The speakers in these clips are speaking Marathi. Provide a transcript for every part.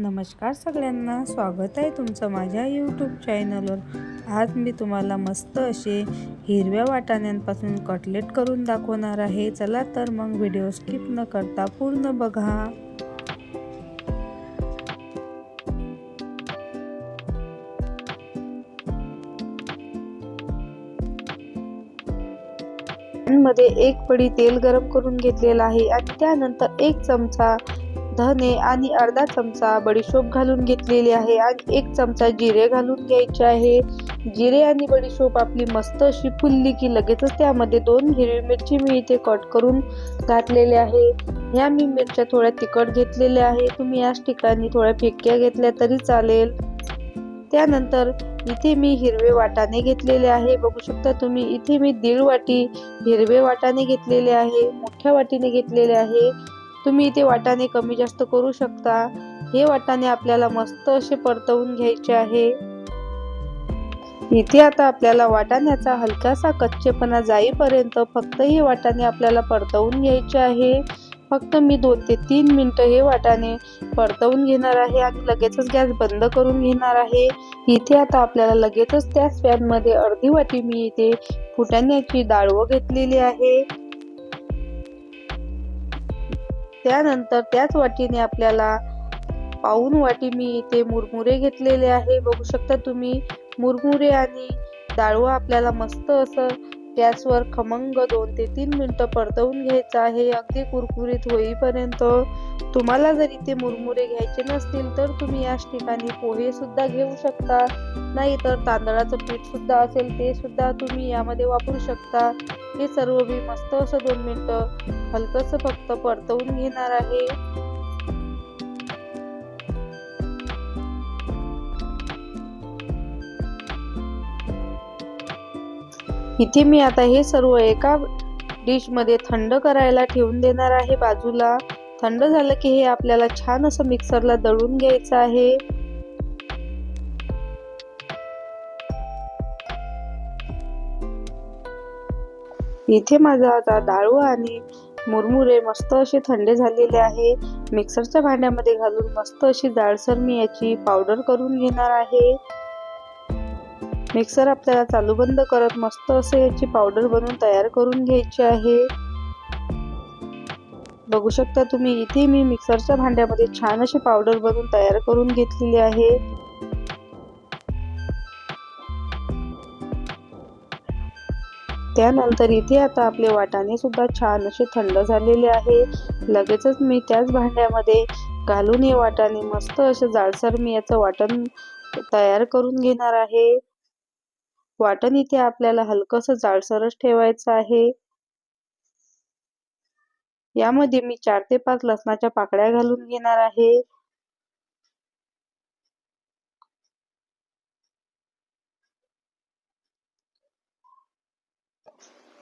नमस्कार सगळ्यांना. स्वागत आहे तुमचं माझ्या यूट्यूब चॅनलवर आज मी तुम्हाला मस्त असे हिरव्या वाटाण्यांपासून कटलेट करून दाखवणार आहे. चला तर मग व्हिडिओ स्किप न करता पूर्ण बघा. मध्ये एक पडी तेल गरम करून घेतलेला आहे आणि त्यानंतर एक चमचा धने आणि अर्धा चमचा बडीशोप घालून घेतलेली आहे आणि एक चमचा जिरे घालून घ्यायचे आहे. जिरे आणि बडीशोप आपली मस्त अशी फुलली की लगेचच त्यामध्ये दोन हिरवी मिरची मी इथे कट करून घातलेले आहे. ह्या मी मिरच्या थोड्या तिखट घेतलेल्या आहे. तुम्ही याच ठिकाणी थोड्या फिक्क्या घेतल्या तरी चालेल. त्यानंतर इथे मी हिरवे वाटाणे घेतलेले आहे. बघू शकता तुम्ही इथे मी दीड वाटी हिरवे वाटाणे घेतलेले आहे. मोठ्या वाटीने घेतलेले आहे. तुम्ही इथे वाटाणे कमी जास्त करू शकता. हे वाटाणे आपल्याला मस्त असे परतवून घ्यायचे आहे. इथे आता आपल्याला वाटाण्याचा हलकासा कच्चेपणा जाईपर्यंत फक्त हे वाटाणे आपल्याला परतवून घ्यायचे आहे. फक्त मी दोन ते तीन मिनटं हे वाटाणे परतवून घेणार आहे आणि लगेचच गॅस बंद करून घेणार आहे. इथे आता आपल्याला लगेचच त्याच पॅनमध्ये अर्धी वाटी मी इथे फुटाण्याची डाळवं घेतलेली आहे. त्यानंतर त्याच वाटीने आपल्याला पाऊन वाटी मी इथे मुरमुरे घेतलेले आहे. बघू शकता तुम्ही मुरमुरे आणि डाळवं आपल्याला मस्त असं गॅसवर खमंग दोन ते तीन मिनटं परतवून घ्यायचं आहे. अगदी कुरकुरीत होईपर्यंत तुम्हाला जर इथे मुरमुरे घ्यायचे नसतील तर तुम्ही याच ठिकाणी पोहे सुद्धा घेऊ शकता. नाही तर तांदळाचं पीठ सुद्धा असेल ते सुद्धा तुम्ही यामध्ये वापरू शकता. हे सर्व मी मस्त असं दोन मिनटं हलकंसं फक्त परतवून घेणार आहे. इथे मी आता हे सर्व एका डिशमध्ये थंड करायला ठेवून देणार आहे. बाजूला थंड झालं की हे आपल्याला छान असं मिक्सरला दळून घ्यायचं आहे. इथे माझा आता डाळू आणि मुरमुरे मस्त असे थंड झालेले आहे. मिक्सरच्या भांड्यामध्ये घालून मस्त अशी जाडसर मी याची पावडर करून घेणार आहे. मिक्सर आपल्याला चालू बंद करत मस्त असे याची पावडर बनवून तयार करून घ्यायची आहे. बघू शकता तुम्ही इथे मी मिक्सरच्या भांड्यामध्ये छान अशी पावडर बनवून तयार करून घेतलेली आहे. त्यानंतर इथे आता आपले वाटाणे सुद्धा छान असे थंड झालेले आहे. लगेचच मी त्याच भांड्यामध्ये घालून हे वाटाणे मस्त असे जाडसर मी याचं वाटण तयार करून घेणार आहे. वाटण इथे आपल्याला हलकस जाडसरच ठेवायचं आहे. यामध्ये मी चार ते पाच लसणाच्या पाकळ्या घालून घेणार आहे.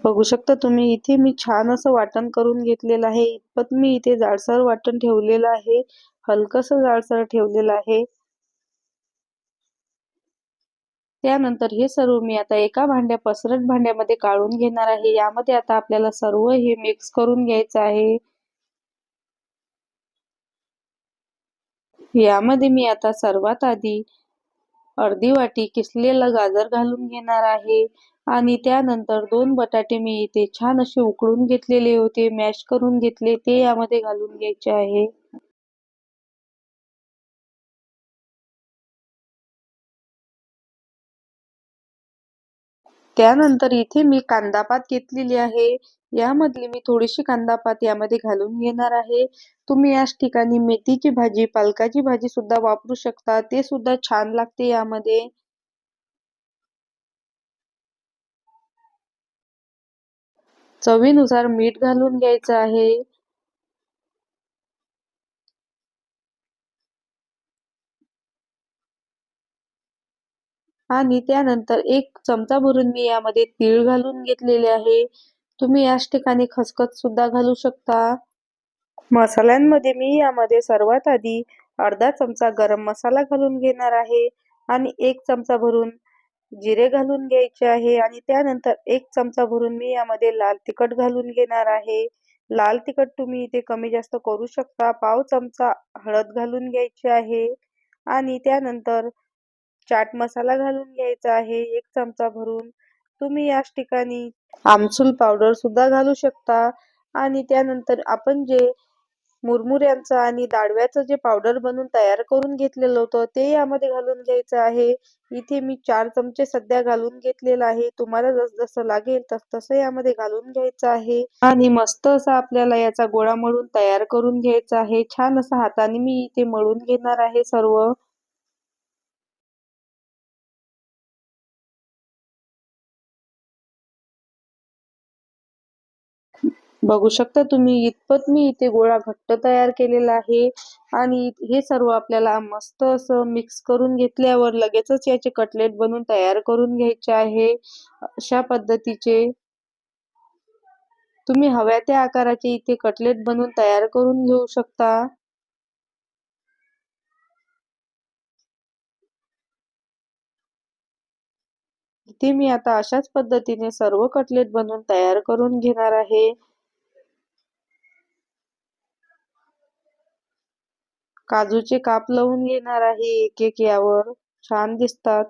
बघू शकता तुम्ही इथे मी छान असं वाटण करून घेतलेलं आहे. इतपत मी इथे जाडसर वाटण ठेवलेलं आहे. हलकस जाडसर ठेवलेलं आहे. त्यानंतर हे सर्व मी आता एका भांड्या पसरट भांड्यामध्ये काढून घेणार आहे. यामध्ये आता आपल्याला सर्व हे मिक्स करून घ्यायचं आहे. यामध्ये मी आता सर्वात आधी अर्धी वाटी किसलेलं गाजर घालून घेणार आहे. आणि त्यानंतर दोन बटाटे मी इथे छान असे उकळून घेतलेले होते मॅश करून घेतले ते यामध्ये घालून घ्यायचे आहे. त्यानंतर इथे मी कांदापात घेतलेली आहे. यामधली मी थोडीशी कांदापात यामध्ये घालून घेणार आहे. तुम्ही याच ठिकाणी मेथीची भाजी पालकाची भाजी सुद्धा वापरू शकता. ते सुद्धा छान लागते यामध्ये. चवीनुसार मीठ घालून घ्यायचं आहे. आणि त्यानंतर एक चमचा भरून मी यामध्ये तीळ घालून घेतलेले आहे. तुम्ही याच ठिकाणी खसखस सुद्धा घालू शकता. मसाल्यांमध्ये मी यामध्ये सर्वात आधी अर्धा चमचा गरम मसाला घालून घेणार आहे आणि एक चमचा भरून जिरे घालून घ्यायचे आहे आणि त्यानंतर एक चमचा भरून मी यामध्ये लाल तिखट घालून घेणार आहे. लाल तिखट तुम्ही इथे कमी जास्त करू शकता. पाव चमचा हळद घालून घ्यायची आहे आणि त्यानंतर चाट मसाला घालून घ्यायचा आहे एक चमचा भरून. तुम्ही याच ठिकाणी आमसूल पावडर सुद्धा घालू शकता. आणि त्यानंतर आपण जे मुरमुऱ्यांचं आणि दाडव्याचं जे पावडर बनवून तयार करून घेतलेलं होतं ते यामध्ये घालून घ्यायचं आहे. इथे मी चार चमचे सध्या घालून घेतलेलं आहे. तुम्हाला जस जसं लागेल तस तसं यामध्ये घालून घ्यायचं आहे. आणि मस्त असा आपल्याला याचा गोळा मळून तयार करून घ्यायचा आहे. छान असं हाताने मी इथे मळून घेणार आहे सर्व. बघू शकता तुम्ही इतपत मी इथे गोळा घट्ट तयार केलेला आहे. आणि हे सर्व आपल्याला मस्त असं मिक्स करून घेतल्यावर लगेचच याचे कटलेट बनवून तयार करून घ्यायचे आहे. अशा पद्धतीचे तुम्ही हव्या त्या आकाराचे इथे कटलेट बनवून तयार करून घेऊ शकता. इथे मी आता अशाच पद्धतीने सर्व कटलेट बनवून तयार करून घेणार आहे. काजूचे काप लावून घेणार आहे एक एक यावर. छान दिसतात.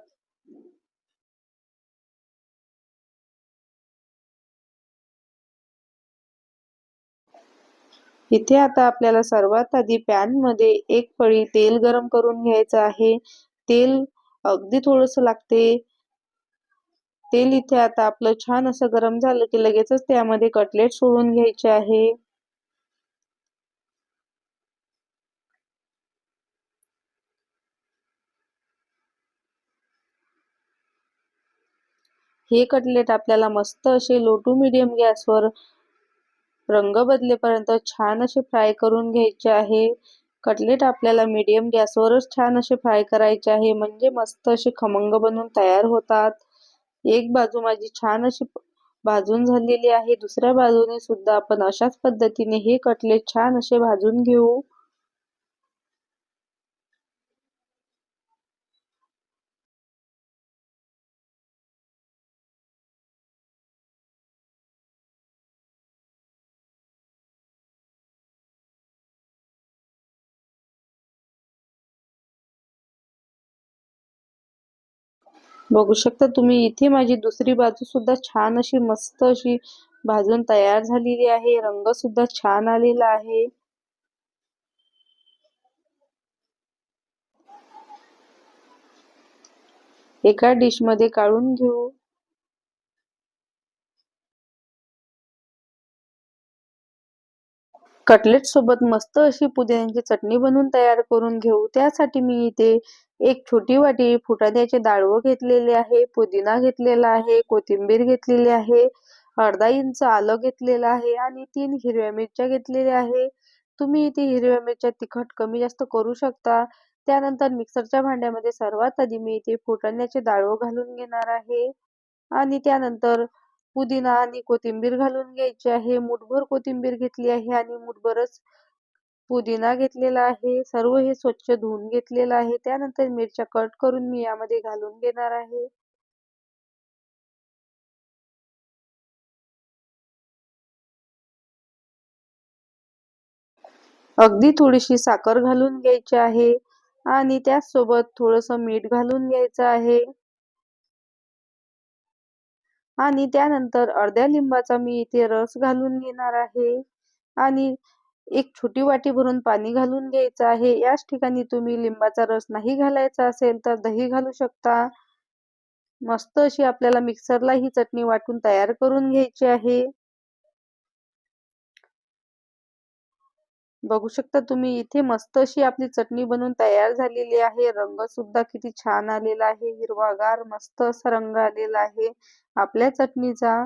इथे आता आपल्याला सर्वात आधी पॅनमध्ये एक पळी तेल गरम करून घ्यायचं आहे. तेल अगदी थोडस लागते. तेल इथे आता आपलं छान असं गरम झालं की लगेचच त्यामध्ये कटलेट सोडून घ्यायचे आहे. हे कटलेट आपल्याला मस्त असे लो टू मिडियम गॅसवर रंग बदलेपर्यंत छान असे फ्राय करून घ्यायचे आहे. कटलेट आपल्याला मीडियम गॅसवरच छान असे फ्राय करायचे आहे. म्हणजे मस्त असे खमंग बनून तयार होतात. एक बाजू माझी छान अशी भाजून झालेली आहे. दुसऱ्या बाजूने सुद्धा आपण अशाच पद्धतीने हे कटलेट छान असे भाजून घेऊ. बघू शकता. तुम्ही इथे माझी दुसरी बाजू सुद्धा छान अशी मस्त अशी भाजून तयार झालेली आहे. रंग सुद्धा छान आलेला आहे. एका डिशमध्ये काढून घेऊ. कटलेट सोबत मस्त अशी पुदिन्याची चटणी बनवून तयार करून घेऊ. त्यासाठी मी इथे एक छोटी वाटी फुटाण्याचे दाळव घेतलेले आहे पुदिना घेतलेला आहे कोथिंबीर घेतलेली आहे अर्धा इंच आलं घेतलेलं आहे आणि तीन हिरव्या मिरच्या घेतलेल्या आहे. तुम्ही इथे हिरव्या मिरच्या तिखट कमी जास्त करू शकता. त्यानंतर मिक्सरच्या भांड्यामध्ये सर्वात आधी मी इथे फुटाण्याचे दाळव घालून घेणार आहे. आणि त्यानंतर पुदिना आणि कोथिंबीर घालून घ्यायची आहे. मुठभर कोथिंबीर घेतली आहे आणि मुठभरच पुदिना घेतलेला आहे. सर्व हे स्वच्छ धुवून घेतलेलं आहे. त्यानंतर मिरच्या कट करून मी यामध्ये घालून घेणार आहे. अगदी थोडीशी साखर घालून घ्यायची आहे आणि त्याचसोबत थोडस मीठ घालून घ्यायचं आहे. आणि त्यानंतर अर्ध्या लिंबाचा मी इथे रस घालून घेणार आहे. आणि एक छोटी वाटी भरून पाणी घालून घ्यायचं आहे. याच ठिकाणी तुम्ही लिंबाचा रस नाही घालायचा असेल तर दही घालू शकता. मस्त अशी आपल्याला मिक्सरला ही चटणी वाटून तयार करून घ्यायची आहे. बघू शकता तुम्ही इथे मस्त अशी आपली चटणी बनवून तयार झालेली आहे. रंग सुद्धा किती छान आलेला आहे. हिरवागार मस्त असा रंग आलेला आहे आपल्या चटणीचा.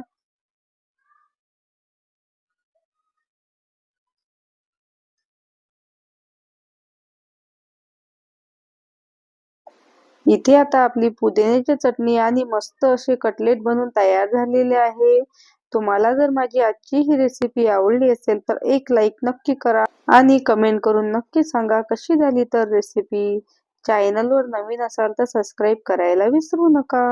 इथे आता आपली पुदिन्याची चटणी आणि मस्त असे कटलेट बनवून तयार झालेले आहे. तुम्हाला जर माझी आजची ही रेसिपी आवडली असेल तर एक लाईक नक्की करा. आणि कमेंट करून नक्की सांगा कशी झाली तर रेसिपी चॅनलवर नवीन असाल तर सबस्क्राईब करायला विसरू नका.